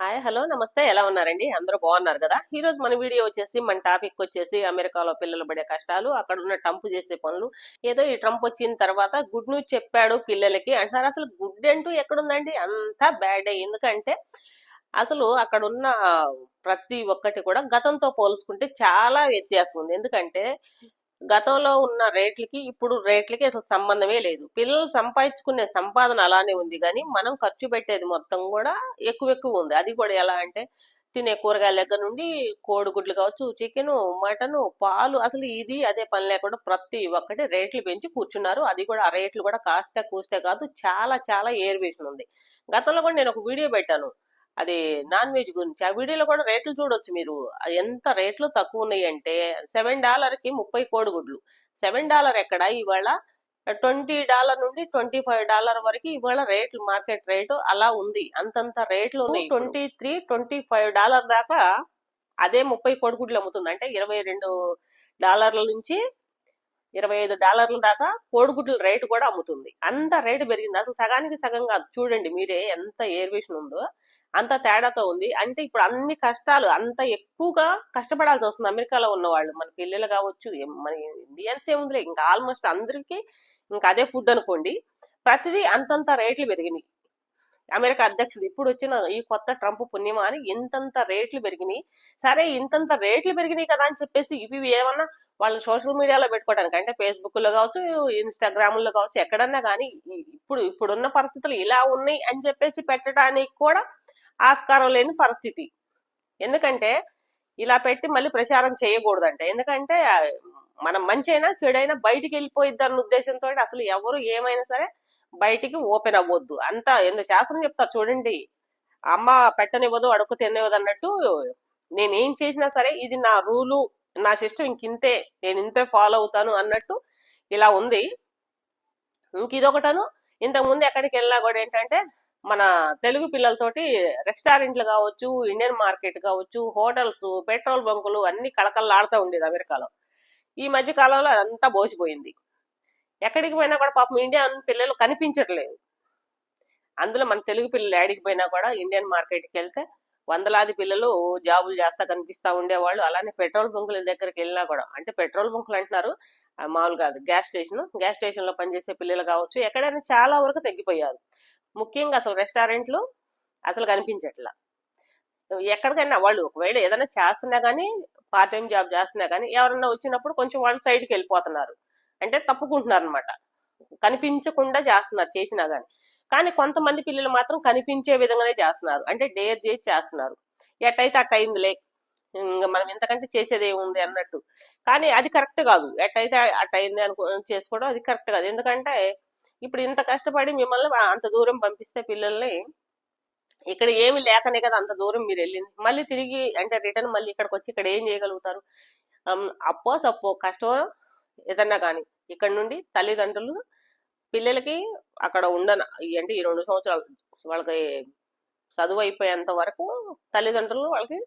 Hi hello నమస్తే. ఎలా ఉన్నారండి? అందరూ బాగున్నారు కదా? ఈరోజు మన వీడియో వచ్చేసి మన టాపిక్ వచ్చేసి అమెరికాలో పిల్లలు పడే కష్టాలు అక్కడ ఉన్న ట్రంప్ చేసే పనులు. ఏదో ఈ ట్రంప్ వచ్చిన తర్వాత గుడ్ న్యూస్ చెప్పాడు పిల్లలకి. అంటారు అసలు గుడ్ అంటూ ఎక్కడుందండి? అంతా బ్యాడ్ ఎందుకంటే అసలు అక్కడ ఉన్న ప్రతి ఒక్కటి కూడా గతంతో పోల్చుకుంటే చాలా వ్యత్యాసం ఉంది. ఎందుకంటే గతంలో ఉన్న రేట్లకి ఇప్పుడు రేట్లకి అసలు సంబంధమే లేదు. పిల్లలు సంపాదించుకునే సంపాదన అలానే ఉంది కానీ మనం ఖర్చు పెట్టేది మొత్తం కూడా ఎక్కువ ఎక్కువ ఉంది. అది కూడా ఎలా అంటే తినే కూరగాయల దగ్గర నుండి కోడిగుడ్లు కావచ్చు చికెన్ మటన్ పాలు అసలు ఇది అదే పని లేకుండా ప్రతి ఒక్కటి రేట్లు పెంచి కూర్చున్నారు. అది కూడా ఆ రేట్లు కూడా కాస్తే కూస్తే కాదు చాలా చాలా ఏరివేషన్ ఉంది. గతంలో కూడా నేను ఒక వీడియో పెట్టాను. అది నాన్ వెజ్ గురించి. ఆ వీడియోలో కూడా రేట్లు చూడొచ్చు మీరు. అది ఎంత రేట్లు తక్కువ ఉన్నాయి అంటే సెవెన్ డాలర్కి ముప్పై కోడిగుడ్లు. సెవెన్ డాలర్ ఎక్కడ? ఇవాళ ట్వంటీ డాలర్ నుండి ట్వంటీ ఫైవ్ డాలర్ వరకు ఇవాళ రేట్లు మార్కెట్ రేటు అలా ఉంది. అంతంత రేట్లు twenty three twenty five dollar దాకా అదే ముప్పై కోడిగుడ్లు అమ్ముతుంది. అంటే ఇరవై రెండు డాలర్ల నుంచి ఇరవై ఐదు డాలర్ల దాకా కోడిగుడ్ల రేటు కూడా అమ్ముతుంది. అంత రేటు పెరిగింది. అసలు సగానికి సగం కాదు. చూడండి మీరే ఎంత ఏర్వేషన్ ఉందో. అంత తేడాతో ఉంది. అంటే ఇప్పుడు అన్ని కష్టాలు అంత ఎక్కువగా కష్టపడాల్సి వస్తుంది అమెరికాలో ఉన్న వాళ్ళు మన పిల్లలు కావచ్చు మన ఇండియన్స్ ఏముందిలే ఇంకా ఆల్మోస్ట్ అందరికీ ఇంకా అదే ఫుడ్ అనుకోండి. ప్రతిదీ అంతంత రేట్లు పెరిగినాయి. అమెరికా అధ్యక్షుడు ఇప్పుడు వచ్చిన ఈ కొత్త ట్రంప్ పుణ్యమా అని ఇంతంత రేట్లు పెరిగినాయి. సరే ఇంతంత రేట్లు పెరిగినాయి కదా అని చెప్పేసి ఇవి ఏమన్నా వాళ్ళు సోషల్ మీడియాలో పెట్టుకోవడానికి అంటే ఫేస్బుక్లో కావచ్చు ఇన్స్టాగ్రామ్లో కావచ్చు ఎక్కడన్నా కానీ ఇప్పుడు ఇప్పుడున్న పరిస్థితులు ఇలా ఉన్నాయి అని చెప్పేసి పెట్టడానికి కూడా ఆస్కారం లేని పరిస్థితి. ఎందుకంటే ఇలా పెట్టి మళ్ళీ ప్రచారం చేయకూడదంట. ఎందుకంటే మనం మంచి అయినా చెడైనా బయటికి వెళ్ళిపోయిద్ది అన్న ఉద్దేశంతో అసలు ఎవరు ఏమైనా సరే బయటికి ఓపెన్ అవ్వద్దు. అంతా ఎందుకు శాస్త్రం చెప్తారు చూడండి. అమ్మ పెట్టనివ్వదు అడుగు తిననివ్వదు అన్నట్టు నేను ఏం చేసినా సరే ఇది నా రూలు నా సిస్టమ్ ఇంకింతే నేను ఇంతే ఫాలో అవుతాను అన్నట్టు ఇలా ఉంది. ఇంక ఇదొకటను. ఇంతకు ముందు ఎక్కడికి వెళ్ళినా కూడా ఏంటంటే మన తెలుగు పిల్లలతోటి రెస్టారెంట్లు కావచ్చు ఇండియన్ మార్కెట్ కావచ్చు హోటల్స్ పెట్రోల్ బంకులు అన్ని కళకళలాడుతూ ఉండేది అమెరికాలో. ఈ మధ్య కాలంలో అదంతా బోసిపోయింది. ఎక్కడికి పోయినా కూడా పాపం ఇండియన్ పిల్లలు కనిపించట్లేదు. అందులో మన తెలుగు పిల్లలు ఏడికి పోయినా కూడా ఇండియన్ మార్కెట్కి వెళ్తే వందలాది పిల్లలు జాబులు చేస్తా కనిపిస్తా ఉండేవాళ్ళు. అలానే పెట్రోల్ బంకుల దగ్గరికి వెళ్ళినా కూడా అంటే పెట్రోల్ బంకులు అంటున్నారు ఆ మామూలుగా గ్యాస్ స్టేషన్. గ్యాస్ స్టేషన్లో పనిచేసే పిల్లలు కావచ్చు ఎక్కడైనా చాలా వరకు తగ్గిపోయారు. ముఖ్యంగా అసలు రెస్టారెంట్లు అసలు కనిపించట్లా. ఎక్కడికైనా వాళ్ళు ఒకవేళ ఏదైనా చేస్తున్నా కానీ పార్ట్ టైం జాబ్ చేస్తున్నా కానీ ఎవరన్నా వచ్చినప్పుడు కొంచెం వాళ్ళ సైడ్కి వెళ్ళిపోతున్నారు. అంటే తప్పుకుంటున్నారు అనమాట కనిపించకుండా చేస్తున్నారు చేసినా కానీ కానీ కొంతమంది పిల్లలు మాత్రం కనిపించే విధంగానే చేస్తున్నారు. అంటే డేర్ చేసి చేస్తున్నారు. ఎట్టయితే అట్ట అయిందిలే. ఇంకా మనం ఎంతకంటే చేసేది ఏముంది అన్నట్టు. కానీ అది కరెక్ట్ కాదు. ఎట్టయితే అట్టయింది అనుకో చేసుకోవడం అది కరెక్ట్ కాదు. ఎందుకంటే ఇప్పుడు ఇంత కష్టపడి మిమ్మల్ని అంత దూరం పంపిస్తే పిల్లల్ని ఇక్కడ ఏమి లేకనే కదా అంత దూరం మీరు వెళ్ళింది. మళ్ళీ తిరిగి అంటే రిటర్న్ మళ్ళీ ఇక్కడికి వచ్చి ఇక్కడ ఏం చేయగలుగుతారు? అప్పో సప్పో కష్టం ఏదన్నా కానీ ఇక్కడ నుండి తల్లిదండ్రులు పిల్లలకి అక్కడ ఉండన అంటే ఈ రెండు సంవత్సరాలు వాళ్ళకి చదువు అయిపోయేంత వరకు తల్లిదండ్రులు వాళ్ళకి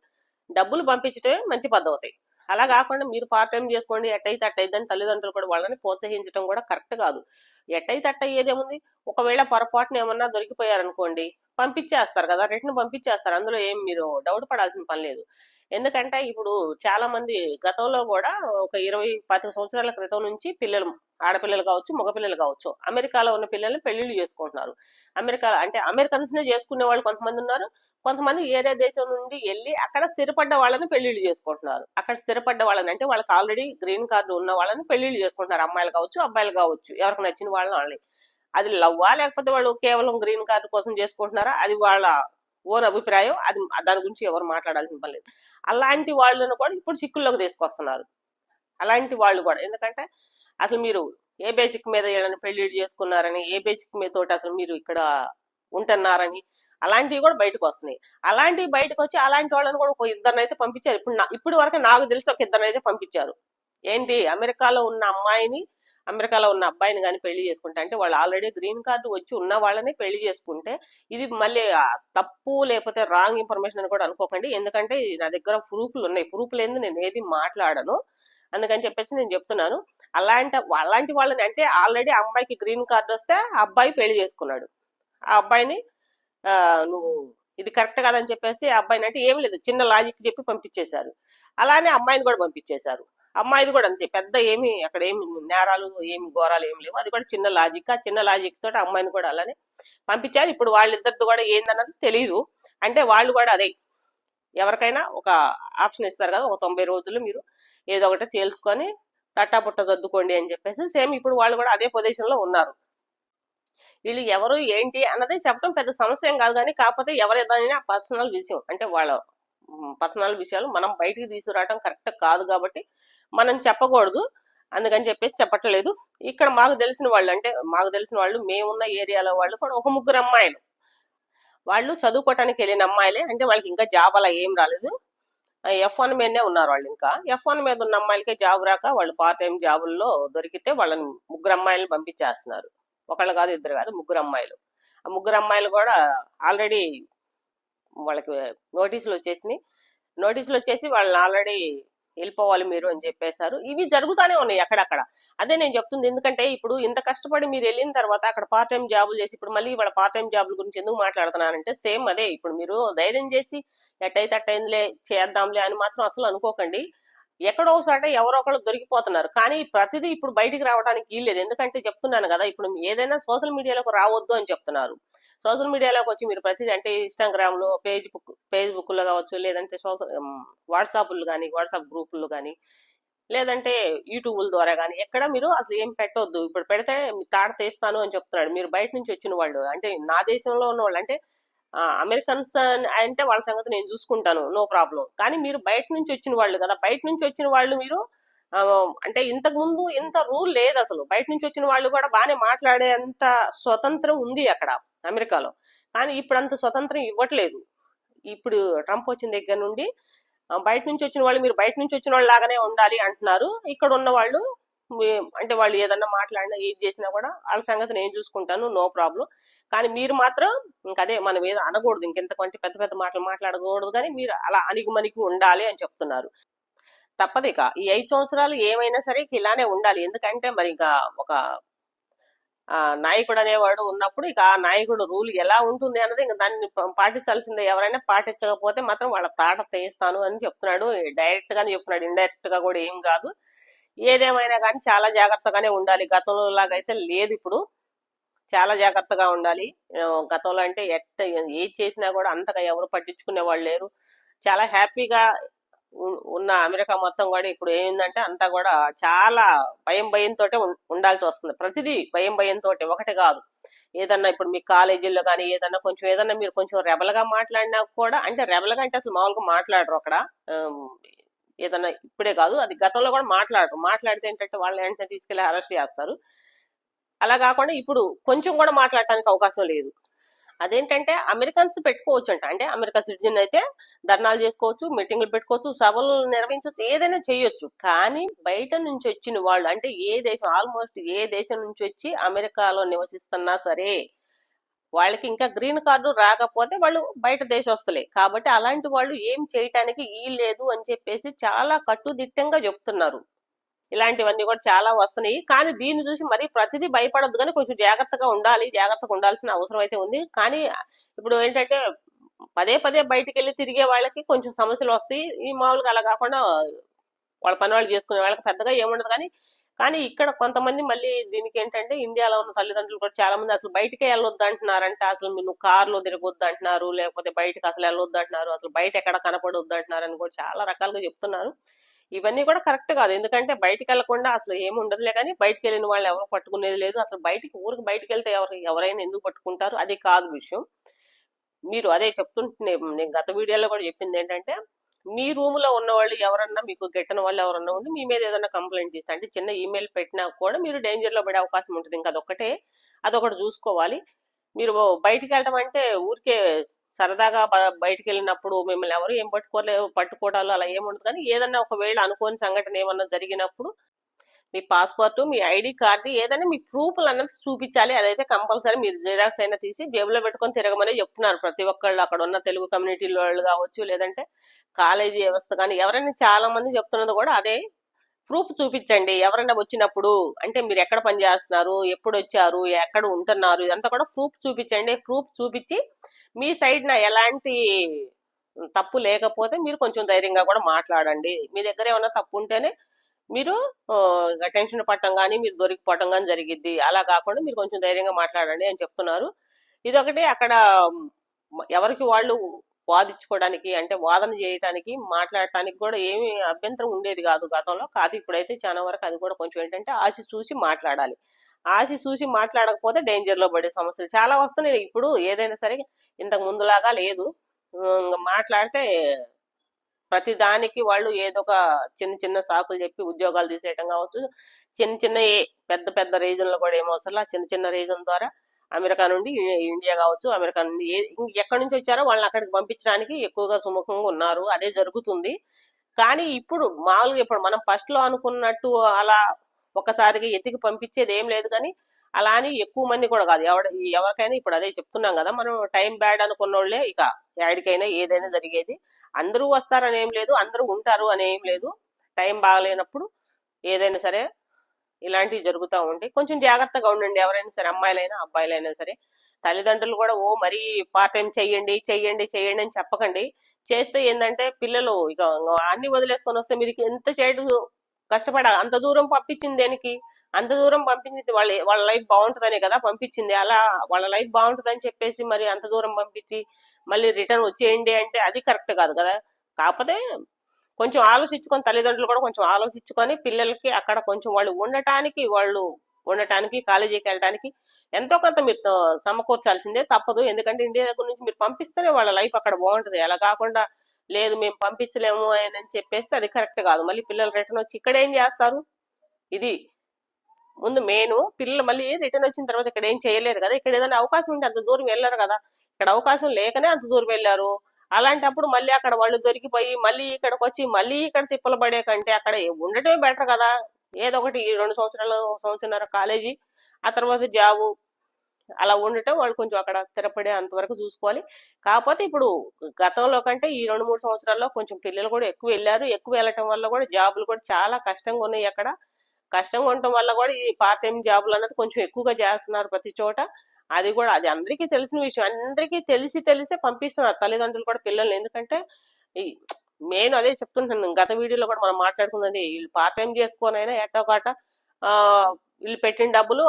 డబ్బులు పంపించటమే మంచి పద్ధతి. అలా కాకుండా మీరు పార్ట్ టైం చేసుకోండి ఎట్టయితే అట్టయితే అని తల్లిదండ్రులు కూడా వాళ్ళని ప్రోత్సహించడం కూడా కరెక్ట్ కాదు. ఎట్టయితే అట్ట ఏదేముంది? ఒకవేళ పొరపాటున ఏమన్నా దొరికిపోయారనుకోండి పంపించేస్తారు కదా రిటర్న్ పంపించేస్తారు. అందులో ఏం మీరు డౌట్ పడాల్సిన పని లేదు. ఎందుకంటే ఇప్పుడు చాలా మంది గతంలో కూడా ఒక ఇరవై పది సంవత్సరాల క్రితం నుంచి పిల్లలు ఆడపిల్లలు కావచ్చు మగపిల్లలు కావచ్చు అమెరికాలో ఉన్న పిల్లల్ని పెళ్ళిళ్ళు చేసుకుంటున్నారు. అమెరికా అంటే అమెరికన్స్ నే చేసుకునే వాళ్ళు కొంతమంది ఉన్నారు. కొంతమంది ఏరే దేశం నుండి వెళ్ళి అక్కడ స్థిరపడ్డ వాళ్ళని పెళ్ళిళ్ళు చేసుకుంటున్నారు. అక్కడ స్థిరపడ్డ వాళ్ళని అంటే వాళ్ళకి ఆల్రెడీ గ్రీన్ కార్డు ఉన్న వాళ్ళని పెళ్ళిళ్ళు చేసుకుంటున్నారు. అమ్మాయిలు కావచ్చు అబ్బాయిలు కావచ్చు ఎవరికి నచ్చిన వాళ్ళని వాళ్ళని అది లవ్వా? లేకపోతే వాళ్ళు కేవలం గ్రీన్ కార్డు కోసం చేసుకుంటున్నారా? అది వాళ్ళ ఓన్ అభిప్రాయం అది దాని గురించి ఎవరు మాట్లాడాల్సిన పని లేదు. అలాంటి వాళ్ళను కూడా ఇప్పుడు చిక్కుల్లోకి తీసుకొస్తున్నారు. అలాంటి వాళ్ళు కూడా. ఎందుకంటే అసలు మీరు ఏ బేసిక్ మీద ఏదైనా పెళ్ళిళ్ళు చేసుకున్నారని ఏ బేసిక్ మీద తోటి అసలు మీరు ఇక్కడ ఉంటున్నారని అలాంటివి కూడా బయటకు వస్తున్నాయి. అలాంటివి బయటకు వచ్చి అలాంటి వాళ్ళని కూడా ఒక ఇద్దరిని అయితే పంపించారు. ఇప్పుడు ఇప్పటి ఇప్పుడు వరకు నాకు తెలిసి ఒక ఇద్దరిని అయితే పంపించారు. ఏంటి? అమెరికాలో ఉన్న అమ్మాయిని అమెరికాలో ఉన్న అబ్బాయిని కానీ పెళ్ళి చేసుకుంటే. అంటే వాళ్ళు ఆల్రెడీ గ్రీన్ కార్డు వచ్చి ఉన్న వాళ్ళని పెళ్ళి చేసుకుంటే ఇది మళ్ళీ తప్పు లేకపోతే రాంగ్ ఇన్ఫర్మేషన్ అని కూడా అనుకోకండి. ఎందుకంటే నా దగ్గర ప్రూఫ్లు ఉన్నాయి. ప్రూఫ్ లేని నేను ఏది మాట్లాడను. అందుకని చెప్పేసి నేను చెప్తున్నాను. అలాంటి అలాంటి వాళ్ళని అంటే ఆల్రెడీ అమ్మాయికి గ్రీన్ కార్డు వస్తే ఆ అబ్బాయి పెళ్ళి చేసుకున్నాడు. ఆ అబ్బాయిని ఆ, నువ్వు ఇది కరెక్ట్ కాదని చెప్పేసి ఆ అబ్బాయిని అంటే ఏం లేదు. చిన్న లాజిక్ చెప్పి పంపించేశారు. అలానే అమ్మాయిని కూడా పంపించేశారు. అమ్మాయిది కూడా అంతే. పెద్ద ఏమి అక్కడ ఏమి నేరాలు ఏమి ఘోరాలు ఏమి లేవు. అది కూడా చిన్న లాజిక్ ఆ చిన్న లాజిక్ తోటి అమ్మాయిని కూడా అలానే పంపించారు. ఇప్పుడు వాళ్ళిద్దరిది కూడా ఏందన్నది తెలియదు అంటే వాళ్ళు కూడా అదే. ఎవరికైనా ఒక ఆప్షన్ ఇస్తారు కదా ఒక తొంభై రోజులు మీరు ఏదో ఒకటి తేల్చుకొని తట్టాపుట్ట సర్దుకోండి అని చెప్పేసి సేమ్ ఇప్పుడు వాళ్ళు కూడా అదే పొజిషన్లో ఉన్నారు. వీళ్ళు ఎవరు ఏంటి అన్నది చెప్పడం పెద్ద సమస్య ఏం కాదు కానీ కాకపోతే ఎవరేదైనా పర్సనల్ విషయం. అంటే వాళ్ళ పర్సనల్ విషయాలు మనం బయటికి తీసుకురావడం కరెక్ట్ కాదు కాబట్టి మనం చెప్పకూడదు. అందుకని చెప్పేసి చెప్పట్లేదు. ఇక్కడ మాకు తెలిసిన వాళ్ళు అంటే మాకు తెలిసిన వాళ్ళు మేమున్న ఏరియాలో వాళ్ళు కూడా ఒక ముగ్గురు అమ్మాయిలు. వాళ్ళు చదువుకోవటానికి వెళ్ళిన అమ్మాయిలే అంటే వాళ్ళకి ఇంకా జాబ్ అలా ఏం రాలేదు. ఎఫ్ వన్ మీదనే ఉన్నారు వాళ్ళు ఇంకా. ఎఫ్ వన్ మీద ఉన్న అమ్మాయిలకే జాబ్ రాక వాళ్ళు పార్ట్ టైం జాబుల్లో దొరికితే వాళ్ళని ముగ్గురు అమ్మాయిలను పంపించేస్తున్నారు. ఒకళ్ళు కాదు ఇద్దరు కాదు ముగ్గురు అమ్మాయిలు. ఆ ముగ్గురు అమ్మాయిలు కూడా ఆల్రెడీ వాళ్ళకి నోటీసులు వచ్చేసినాయి. నోటీసులు వచ్చేసి వాళ్ళని ఆల్రెడీ వెళ్ళిపోవాలి మీరు అని చెప్పేశారు. ఇవి జరుగుతానే ఉన్నాయి అక్కడక్కడ. అదే నేను చెప్తుంది ఎందుకంటే ఇప్పుడు ఇంత కష్టపడి మీరు వెళ్ళిన తర్వాత అక్కడ పార్ట్ టైం జాబులు చేసి ఇప్పుడు మళ్ళీ ఇవాళ పార్ట్ టైం జాబుల గురించి ఎందుకు మాట్లాడుతున్నానంటే సేమ్ అదే. ఇప్పుడు మీరు ధైర్యం చేసి ఎట్టయితే అట్టయిందిలే చేద్దాంలే అని మాత్రం అసలు అనుకోకండి. ఎక్కడో ఒకసారి ఎవరో ఒకళ్ళు దొరికిపోతున్నారు. కానీ ప్రతిదీ ఇప్పుడు బయటికి రావడానికి వీల్లేదు. ఎందుకంటే చెప్తున్నాను కదా ఇప్పుడు ఏదైనా సోషల్ మీడియాలోకి రావద్దు అని చెప్తున్నారు. సోషల్ మీడియాలోకి వచ్చి మీరు ప్రతిదీ అంటే ఇన్స్టాగ్రామ్లో ఫేస్బుక్ ఫేస్బుక్లో కావచ్చు లేదంటే సోషల్ వాట్సాప్లు కానీ వాట్సాప్ గ్రూపులు కానీ లేదంటే యూట్యూబ్ల ద్వారా కానీ ఎక్కడ మీరు అసలు ఏం పెట్టొద్దు. ఇప్పుడు పెడితే మీ తీస్తాను అని చెప్తున్నాడు. మీరు బయట నుంచి వచ్చిన వాళ్ళు అంటే నా దేశంలో ఉన్న వాళ్ళు అంటే అమెరికన్స్ అంటే వాళ్ళ సంగతి నేను చూసుకుంటాను నో ప్రాబ్లం. కానీ మీరు బయట నుంచి వచ్చిన వాళ్ళు కదా బయట నుంచి వచ్చిన వాళ్ళు మీరు అంటే ఇంతకు ముందు ఇంత రూల్ లేదు అసలు. బయట నుంచి వచ్చిన వాళ్ళు కూడా బాగానే మాట్లాడే అంత స్వతంత్రం ఉంది అక్కడ. అమెరికాలో. కానీ ఇప్పుడు అంత స్వతంత్రం ఇవ్వట్లేదు. ఇప్పుడు ట్రంప్ వచ్చిన దగ్గర నుండి బయట నుంచి వచ్చిన వాళ్ళు మీరు బయట నుంచి వచ్చిన వాళ్ళు లాగానే ఉండాలి అంటున్నారు. ఇక్కడ ఉన్న వాళ్ళు అంటే వాళ్ళు ఏదన్నా మాట్లాడినా ఏది చేసినా కూడా వాళ్ళ సంగతి నేను చూసుకుంటాను నో ప్రాబ్లం. కానీ మీరు మాత్రం ఇంకదే మనం ఏదో అనకూడదు ఇంకెంతకంటే పెద్ద పెద్ద మాటలు మాట్లాడకూడదు కానీ మీరు అలా అణిగి ఉండాలి అని చెప్తున్నారు. తప్పదు ఇక. ఈ ఐదు సంవత్సరాలు ఏమైనా సరే ఇలానే ఉండాలి. ఎందుకంటే మరి ఇంకా ఒక నాయకుడు అనేవాడు ఉన్నప్పుడు ఇక ఆ నాయకుడు రూల్ ఎలా ఉంటుంది అన్నది ఇంకా దాన్ని పాటించాల్సిందే. ఎవరైనా పాటించకపోతే మాత్రం వాళ్ళ తాట తీస్తాను అని చెప్తున్నాడు. డైరెక్ట్ గానే చెప్తున్నాడు. ఇండైరెక్ట్గా కూడా ఏం కాదు. ఏదేమైనా కానీ చాలా జాగ్రత్తగానే ఉండాలి. గతంలో లాగైతే లేదు ఇప్పుడు. చాలా జాగ్రత్తగా ఉండాలి. గతంలో అంటే ఎట్ట ఏది చేసినా కూడా అంతగా ఎవరు పట్టించుకునే వాళ్ళు లేరు. చాలా హ్యాపీగా ఉన్న అమెరికా మొత్తం కూడా ఇప్పుడు ఏమైందంటే అంతా కూడా చాలా భయం భయంతో ఉండాల్సి వస్తుంది. ప్రతిదీ భయం భయంతో ఒకటి కాదు. ఏదన్నా ఇప్పుడు మీ కాలేజీల్లో కానీ ఏదన్నా కొంచెం ఏదన్నా మీరు కొంచెం రెబల్గా మాట్లాడినా కూడా అంటే రెబల్గా అంటే అసలు మామూలుగా మాట్లాడరు అక్కడ. ఏదన్నా ఇప్పుడే కాదు అది గతంలో కూడా మాట్లాడరు. మాట్లాడితే ఏంటంటే వాళ్ళు వెంటనే తీసుకెళ్ళి అరెస్ట్ చేస్తారు. అలా కాకుండా ఇప్పుడు కొంచెం కూడా మాట్లాడటానికి అవకాశం లేదు. అదేంటంటే అమెరికన్స్ పెట్టుకోవచ్చు అంట అంటే అమెరికా సిటిజన్ అయితే ధర్నాలు చేసుకోవచ్చు మీటింగ్లు పెట్టుకోవచ్చు సభలు నిర్వహించవచ్చు ఏదైనా చేయొచ్చు. కానీ బయట నుంచి వచ్చిన వాళ్ళు అంటే ఏ దేశం ఆల్మోస్ట్ ఏ దేశం నుంచి వచ్చి అమెరికాలో నివసిస్తున్నా సరే వాళ్ళకి ఇంకా గ్రీన్ కార్డు రాకపోతే వాళ్ళు బయట దేశస్తులే. కాబట్టి అలాంటి వాళ్ళు ఏం చేయటానికి ఈ లేదు అని చెప్పేసి చాలా కట్టుదిట్టంగా చెప్తున్నారు. ఇలాంటివన్నీ కూడా చాలా వస్తున్నాయి. కానీ దీన్ని చూసి మరి ప్రతిదీ భయపడద్దు కానీ కొంచెం జాగ్రత్తగా ఉండాలి. జాగ్రత్తగా ఉండాల్సిన అవసరం అయితే ఉంది. కానీ ఇప్పుడు ఏంటంటే పదే పదే బయటికి వెళ్ళి తిరిగే వాళ్ళకి కొంచెం సమస్యలు వస్తాయి. ఈ మామూలుగా అలా కాకుండా వాళ్ళ పని వాళ్ళు చేసుకునే వాళ్ళకి పెద్దగా ఏముండదు కానీ కానీ ఇక్కడ కొంతమంది మళ్ళీ దీనికి ఏంటంటే ఇండియాలో ఉన్న తల్లిదండ్రులు కూడా చాలా మంది అసలు బయటకే వెళ్ళొద్దు అంటున్నారంట. అసలు నువ్వు కార్లో తిరగొద్దు అంటున్నారు. లేకపోతే బయటకు అసలు వెళ్ళొద్దు అంటున్నారు. అసలు బయట ఎక్కడ కనపడొద్దు అంటున్నారు అని కూడా చాలా రకాలుగా చెప్తున్నారు. ఇవన్నీ కూడా కరెక్ట్ కాదు. ఎందుకంటే బయటికి వెళ్ళకుండా అసలు ఏమి ఉండదులే కానీ బయటికి వెళ్ళిన వాళ్ళు ఎవరు పట్టుకునేది లేదు. అసలు బయటికి ఊరికి బయటికి వెళ్తే ఎవరు ఎవరైనా ఎందుకు పట్టుకుంటారు? అది కాదు విషయం. మీరు అదే చెప్తుంటే నేను గత వీడియోలో కూడా చెప్పింది ఏంటంటే మీ రూమ్లో ఉన్న వాళ్ళు ఎవరన్నా మీకు గెట్టిన వాళ్ళు ఎవరన్నా ఉండి మీ మీద ఏదైనా కంప్లైంట్ చేస్తే అంటే చిన్న ఈమెయిల్ పెట్టినా కూడా మీరు డేంజర్లో పడే అవకాశం ఉంటుంది. ఇంకా అదొక్కటే అదొకటి చూసుకోవాలి. మీరు బయటికి వెళ్ళటం అంటే ఊరికే సరదాగా బయటకు వెళ్ళినప్పుడు మిమ్మల్ని ఎవరు ఏం పట్టుకోలే పట్టుకోవడాలు అలా ఏముండదు కానీ ఏదన్నా ఒకవేళ అనుకోని సంఘటన ఏమన్నా జరిగినప్పుడు మీ పాస్పోర్ట్ మీ ఐడి కార్డు ఏదైనా మీ ప్రూఫ్లు అన్నది చూపించాలి. అదైతే కంపల్సరీ మీరు జిరాక్స్ అయినా తీసి జేబులో పెట్టుకొని తిరగమని చెప్తున్నారు ప్రతి ఒక్కళ్ళు. అక్కడ ఉన్న తెలుగు కమ్యూనిటీ వాళ్ళు కావచ్చు లేదంటే కాలేజీ వ్యవస్థ కానీ ఎవరైనా చాలా మంది చెప్తున్నది కూడా అదే ప్రూఫ్ చూపించండి. ఎవరైనా వచ్చినప్పుడు అంటే మీరు ఎక్కడ పని చేస్తున్నారు ఎప్పుడు వచ్చారు ఎక్కడ ఉంటున్నారు ఇదంతా కూడా ప్రూఫ్ చూపించండి. ప్రూఫ్ చూపించి మీ సైడ్ నా ఎలాంటి తప్పు లేకపోతే మీరు కొంచెం ధైర్యంగా కూడా మాట్లాడండి. మీ దగ్గర ఏమైనా తప్పు ఉంటేనే మీరు టెన్షన్ పట్టడం కానీ మీరు దొరికిపోవటం కానీ జరిగిద్ది. అలా కాకుండా మీరు కొంచెం ధైర్యంగా మాట్లాడండి అని చెప్తున్నారు. ఇదొకటి అక్కడ ఎవరికి వాళ్ళు వాదించుకోవడానికి అంటే వాదన చేయడానికి మాట్లాడటానికి కూడా ఏమి అభ్యంతరం ఉండేది కాదు గతంలో. కాదు ఇప్పుడైతే చాలా వరకు అది కూడా కొంచెం ఏంటంటే ఆశ చూసి మాట్లాడాలి. ఆశ చూసి మాట్లాడకపోతే డేంజర్లో పడే సమస్యలు. చాలా వస్తున్నాయి. ఇప్పుడు ఏదైనా సరే ఇంతకు ముందులాగా లేదు. మాట్లాడితే ప్రతి దానికి వాళ్ళు ఏదో ఒక చిన్న చిన్న సాకులు చెప్పి ఉద్యోగాలు తీసేయటం కావచ్చు. చిన్న చిన్న ఏ- పెద్ద పెద్ద రీజన్లో కూడా ఏమవసరం చిన్న చిన్న రీజన్ ద్వారా అమెరికా నుండి ఇండియా కావచ్చు అమెరికా నుండి ఎక్కడి నుంచి వచ్చారో వాళ్ళని అక్కడికి పంపించడానికి ఎక్కువగా సుముఖంగా ఉన్నారు. అదే జరుగుతుంది. కానీ ఇప్పుడు మామూలుగా ఇప్పుడు మనం ఫస్ట్లో అనుకున్నట్టు అలా ఒక్కసారిగా ఎతికి పంపించేది ఏం లేదు కానీ అలా అని ఎక్కువ మంది కూడా కాదు. ఎవడ ఎవరికైనా ఇప్పుడు అదే చెప్తున్నాం కదా మనం టైం బ్యాడ్ అనుకున్న వాళ్ళే ఇక యాడికైనా ఏదైనా జరిగేది. అందరూ వస్తారని ఏం లేదు అందరూ ఉంటారు అని ఏం లేదు. టైం బాగలేనప్పుడు ఏదైనా సరే ఇలాంటివి జరుగుతూ ఉంటాయి కొంచెం జాగ్రత్తగా ఉండండి. ఎవరైనా సరే అమ్మాయిలైనా అబ్బాయిలైనా సరే. తల్లిదండ్రులు కూడా ఓ మరీ పార్ట్ టైం చెయ్యండి చెయ్యండి చెయ్యండి అని చెప్పకండి. చేస్తే ఏంటంటే పిల్లలు ఇక అన్ని వదిలేసుకొని వస్తే మీరు ఎంత చేయడం కష్టపడ అంత దూరం పంపించింది దేనికి? అంత దూరం పంపించింది వాళ్ళ వాళ్ళ లైఫ్ బాగుంటుందనే కదా పంపించింది. అలా వాళ్ళ లైఫ్ బాగుంటుందని చెప్పేసి మరి అంత దూరం పంపించి మళ్ళీ రిటర్న్ వచ్చేయండి అంటే అది కరెక్ట్ కాదు కదా. కాకపోతే కొంచెం ఆలోచించుకొని తల్లిదండ్రులు కూడా కొంచెం ఆలోచించుకొని పిల్లలకి అక్కడ కొంచెం వాళ్ళు ఉండటానికి వాళ్ళు ఉండటానికి కాలేజీకి వెళ్ళడానికి ఎంతో కొంత మీరు సమకూర్చాల్సిందే తప్పదు. ఎందుకంటే ఇండియా దగ్గర నుంచి మీరు పంపిస్తేనే వాళ్ళ లైఫ్ అక్కడ బాగుంటది. అలా కాకుండా లేదు మేము పంపించలేము అని అని చెప్పేస్తే అది కరెక్ట్ కాదు. మళ్ళీ పిల్లలు రిటర్న్ వచ్చి ఇక్కడ ఏం చేస్తారు? ఇది ముందు మెయిన్ పిల్లలు మళ్ళీ రిటర్న్ వచ్చిన తర్వాత ఇక్కడ ఏం చేయలేరు కదా. ఇక్కడ ఏదైనా అవకాశం ఉంటే అంత దూరం వెళ్ళారు కదా. ఇక్కడ అవకాశం లేకనే అంత దూరం వెళ్ళారు. అలాంటప్పుడు మళ్ళీ అక్కడ వాళ్ళు దొరికిపోయి మళ్ళీ ఇక్కడికి వచ్చి మళ్ళీ ఇక్కడ తిప్పలు పడే కంటే అక్కడ ఉండటమే బెటర్ కదా. ఏదో ఒకటి ఈ రెండు సంవత్సరాలు సంవత్సరాల కాలేజీ ఆ తర్వాత జాబు అలా ఉండటం వాళ్ళు కొంచెం అక్కడ స్థిరపడే అంతవరకు చూసుకోవాలి. కాకపోతే ఇప్పుడు గతంలో కంటే ఈ రెండు మూడు సంవత్సరాల్లో కొంచెం పిల్లలు కూడా ఎక్కువ వెళ్ళారు. ఎక్కువ వెళ్ళటం వల్ల కూడా జాబులు కూడా చాలా కష్టంగా ఉన్నాయి అక్కడ. కష్టంగా ఉండటం వల్ల కూడా ఈ పార్ట్ టైం జాబులు అన్నది కొంచెం ఎక్కువగా చేస్తున్నారు ప్రతి చోట. అది కూడా అది అందరికీ తెలిసిన విషయం. అందరికీ తెలిసి తెలిసే పంపిస్తున్నారు తల్లిదండ్రులు కూడా పిల్లల్ని. ఎందుకంటే ఈ మెయిన్ అదే చెప్తుంటాను గత వీడియోలో కూడా మనం మాట్లాడుకున్నది వీళ్ళు పార్ట్ టైం చేసుకోనైనా ఎట్టో కాట వీళ్ళు పెట్టిన డబ్బులు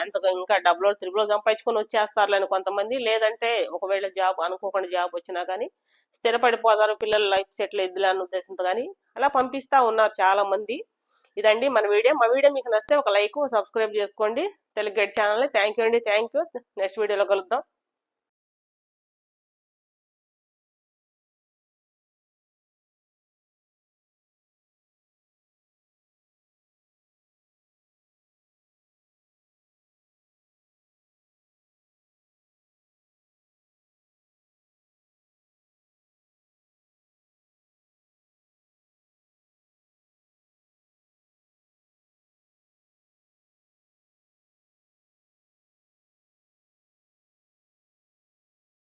అంత ఇంకా డబ్బులు త్రిబుల్ సంపాదించుకొని వచ్చేస్తారులేని కొంతమంది లేదంటే ఒకవేళ జాబ్ అనుకోకుండా జాబ్ వచ్చినా కానీ స్థిరపడిపోతారు పిల్లల లైఫ్ సెటిల్ ఎద్దులే అన్న ఉద్దేశంతో కానీ అలా పంపిస్తా ఉన్నారు చాలా మంది ఇదండి మన వీడియో. మా వీడియో మీకు నచ్చితే ఒక లైక్ సబ్స్క్రైబ్ చేసుకోండి. Telugu get channel thank you అండి. థ్యాంక్ యూ నెక్స్ట్ వీడియోలో కలుద్దాం.